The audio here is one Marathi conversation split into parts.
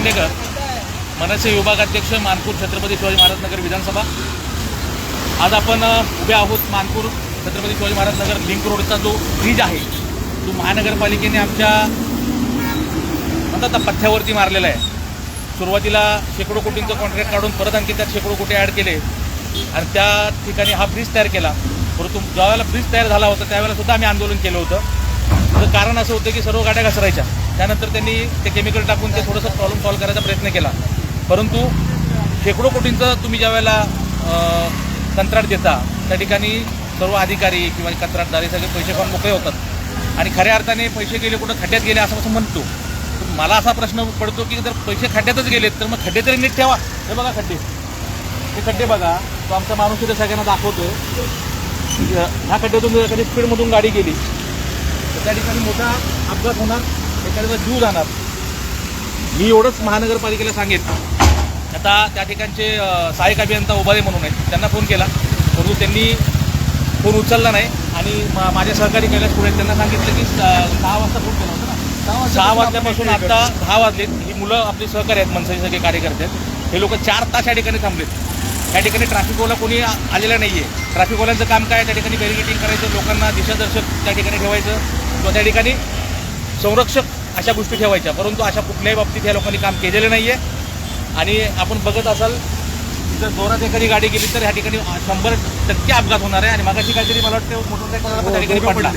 खांडेकर मनसे विभागाध्यक्ष मानपूर छत्रपती शिवाजी महाराज नगर विधानसभा. आज आपण उभे आहोत मानपूर छत्रपती शिवाजी महाराज नगर लिंक रोडचा जो ब्रिज आहे तो महानगरपालिकेने आमच्या म्हणतात ना पथ्यावरती मारलेला आहे. सुरुवातीला शेकडो कोटींचं कॉन्ट्रॅक्ट काढून परत आणखी त्यात शेकडो कोटी ॲड केले. आणि त्या ठिकाणी हा ब्रिज तयार केला. परंतु ज्यावेळेला ब्रिज तयार झाला होता त्यावेळेला सुद्धा आम्ही आंदोलन केलं होतं. तर कारण असं होतं की सर्व गाड्या घसरायच्या. त्यानंतर त्यांनी ते केमिकल टाकून ते थोडंसं प्रॉब्लेम सॉल्व्ह करायचा प्रयत्न केला. परंतु शेकडो कोटींचं तुम्ही ज्यावेळेला वेळेला कंत्राट देता त्या ठिकाणी सर्व अधिकारी किंवा कंत्राटदार सगळे पैसे खाऊन मोकळे होतात. आणि खऱ्या अर्थाने पैसे गेले कुठं खड्ड्यात गेले असं असं म्हणतो. मला असा प्रश्न पडतो की जर पैसे खड्ड्यातच गेलेत तर मग खड्डे तरी नीट ठेवा. हे बघा खड्डे. हे खड्डे बघा. तो आमचा माणूस इथे सगळ्यांना दाखवतो ह्या खड्ड्यातून जर एखादी स्पीडमधून गाडी गेली तर त्या ठिकाणी मोठा अपघात होणार एखाद्याचा जीव जाणार. मी एवढंच महानगरपालिकेला सांगेन. आता त्या ठिकाणचे सहाय्यक अभियंता उभारे म्हणून आहेत त्यांना फोन केला. परंतु त्यांनी फोन उचलला नाही आणि मा- माझे सहकारी कैलास पुढे त्यांना सांगितलं की सहा वाजता फोन केला होता ना. सहा वाजल्यापासून आता दहा वाजलेत. ही मुलं आपली सहकारी आहेत मनसेचे सगळे कार्यकर्ते आहेत. हे लोक चार तास या ठिकाणी थांबलेत. त्या ठिकाणी ट्रॅफिकवाला कोणी आ- आलेला नाही आहे ट्रॅफिकवाल्यांचं काम काय? त्या ठिकाणी बॅरिगेटिंग करायचं लोकांना दिशादर्शक त्या ठिकाणी ठेवायचं. किंवा त्या ठिकाणी संरक्षक अशा गोष्टी ठेवायच्या. परंतु अशा कुठल्याही बाबतीत या लोकांनी काम केलेलं नाही आहे आणि आपण बघत असाल जर जोरात एखादी गाडी गेली तर ह्या ठिकाणी शंभर टक्के अपघात होणार आहे. आणि मगाशी काहीतरी मला वाटतं मोटरसायकलवाला पण त्या ठिकाणी पडला.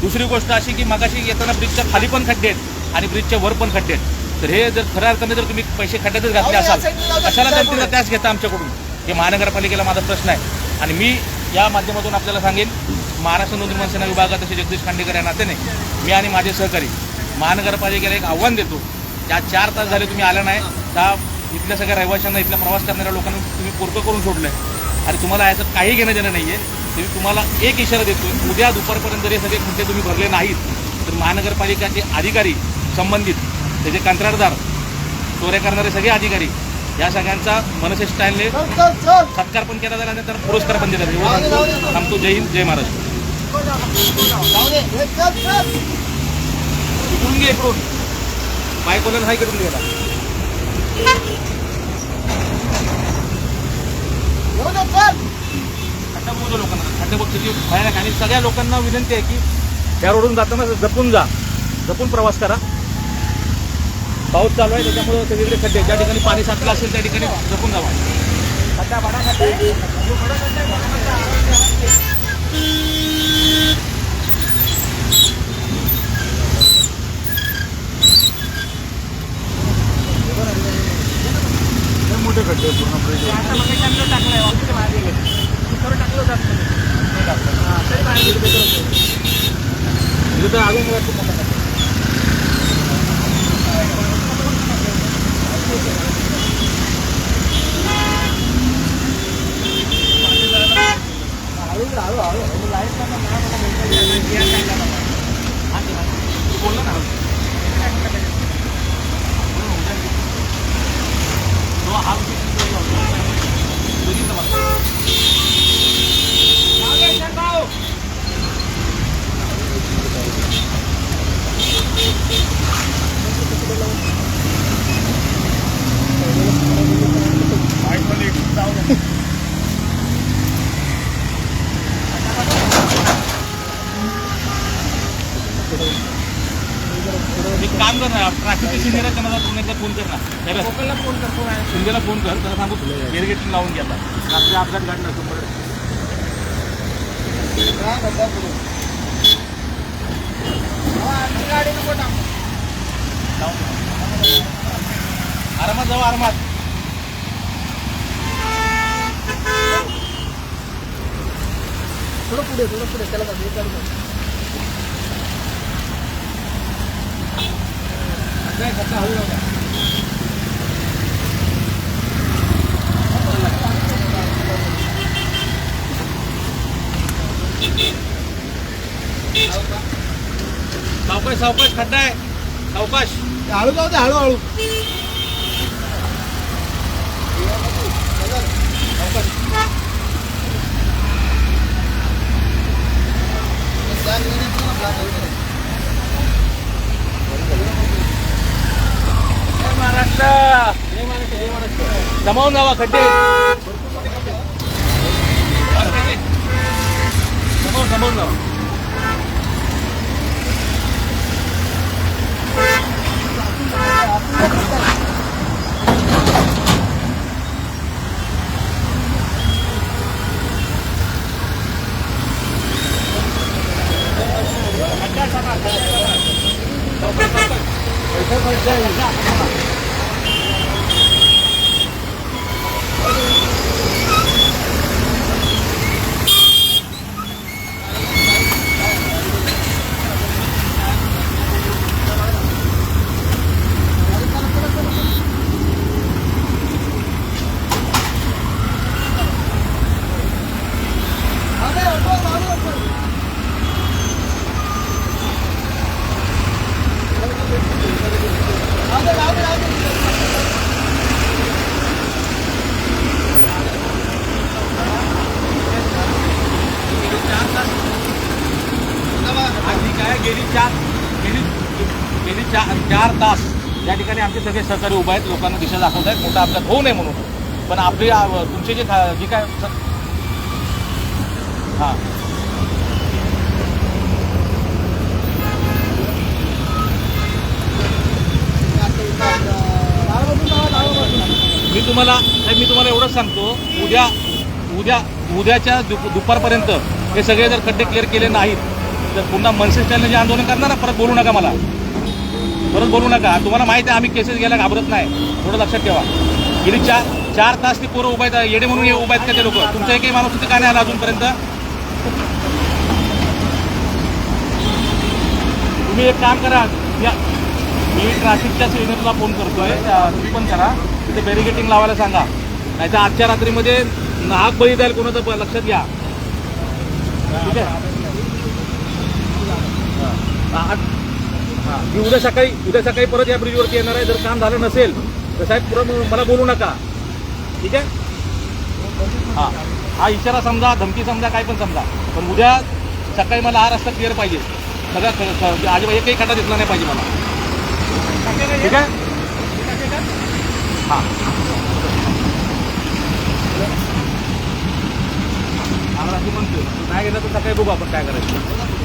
दुसरी गोष्ट अशी की मगाशी येताना ब्रिजच्या खाली पण खड्डे आहेत आणि ब्रिजच्या वर पण खड्डे आहेत. तर हे जर खऱ्या अर्थाने जर तुम्ही पैसे खड्ड्यातच घातले असाल कशाला जनतेला त्याच घेता आमच्याकडून? हे महानगरपालिकेला माझा प्रश्न आहे. आणि मी या माध्यमातून आपल्याला सांगेन महाराष्ट्र नोंदणी मनसेना विभागात तसे जगदीश खांडेकर या नात्याने मी आणि माझे सहकारी महानगरपालिकेला एक आव्हान देतो. ज्या चार तास झाले तुम्ही आला नाही त्या इथल्या सगळ्या रहिवाशांना इथला प्रवास करणाऱ्या लोकांना तुम्ही पोरकं करून सोडलं आहे आणि तुम्हाला याचं काही घेणं देणं नाही आहे तरी तुम्हाला एक इशारा देतो उद्या दुपारपर्यंत जर हे सगळे खड्डे तुम्ही भरले नाहीत तर महानगरपालिकाचे अधिकारी संबंधित त्याचे कंत्राटदार चोऱ्या करणारे सगळे अधिकारी या सगळ्यांचा मनसे स्टाईलने सत्कार पण केला जाईल आणि त्याला पुरस्कार पण दिला जाईल. थांबतो. जय हिंद जय महाराष्ट्र. इकडून घे इकडून. बायकोला नाही करून गेला खड्डा लोकांना खड्डा बघतो भयानक आणि सगळ्या लोकांना विनंती आहे की या रोडून जाताना जपून जा. जपून प्रवास करा. पाऊस चालू आहे त्याच्यामुळे सगळीकडे खड्डे ज्या ठिकाणी पाणी साचलं असेल त्या ठिकाणी जपून जावा. खड्डा 来了，我们来三个人。काम कर ना ट्रॅफिकचे सिनियर आहे त्यांना एकदा फोन कर ना. त्याला लोकलला फोन कर शिंदेला फोन कर त्याला सांगू बेरगेटिंग लावून घ्या. रात्री अपघात घडला शंभर आरामात जाऊ आरामात. थोडं पुढे थोडं पुढे त्याला हे कर बघ. काय खड्डा हळू लावा. सावकाश सावकाश खड्डा आहे सावकाश हळू जाऊ दे हळूहळू महाराष्ट्र जमावून जावा खड्डे जमावून जमावून जावा ठीक आहे गेली चार गेली गेली चार तास या ठिकाणी आमचे सगळे सहकारी उभे आहेत लोकांना दिशा दाखवत आहेत. मोठा अपघात होऊ नये म्हणून. पण आपली तुमचे जे खा- जे काय हां. मी तुम्हाला साहेब मी तुम्हाला एवढंच सांगतो उद्या उद्या उद्याच्या दुप दुपारपर्यंत हे सगळे जर खड्डे क्लिअर केले नाहीत तर पुन्हा मनसे स्टाईलने जे आंदोलन करणार ना परत बोलू नका मला. परत बोलू नका. तुम्हाला माहिती आहे आम्ही केसेस घ्यायला घाबरत नाही. थोडं लक्षात ठेवा. गेली चार चार तास ती पोरं उभा आहेत. येडे म्हणून उभा आहेत का ते लोक? तुमचा एकही माणूस तिथे का नाही आला अजूनपर्यंत? तुम्ही एक काम करा. या मी ट्रॅफिकच्या सिग्नलला फोन करतोय. तुम्ही पण करा. तिथे बॅरिगेटिंग लावायला सांगा. नाही तर आजच्या रात्रीमध्ये नाग बळी जाईल कोणाचं लक्षात घ्या. ठीक आहे? मी उद्या सकाळी उद्या सकाळी परत या ब्रिजवरती येणार आहे. जर काम झालं नसेल तर साहेब पुढं मला बोलू नका. ठीक आहे? हा. हा इशारा समजा धमकी समजा काय पण समजा. पण उद्या सकाळी मला हा रस्ता क्लिअर पाहिजे. सगळ्या ख- ख- म्हणजे एकही खड्डा दिसला नाही पाहिजे मला. ठीक आहे? हां. आम्हाला म्हणतो नाही गेलं तर सकाळी बघू आपण काय करायचं.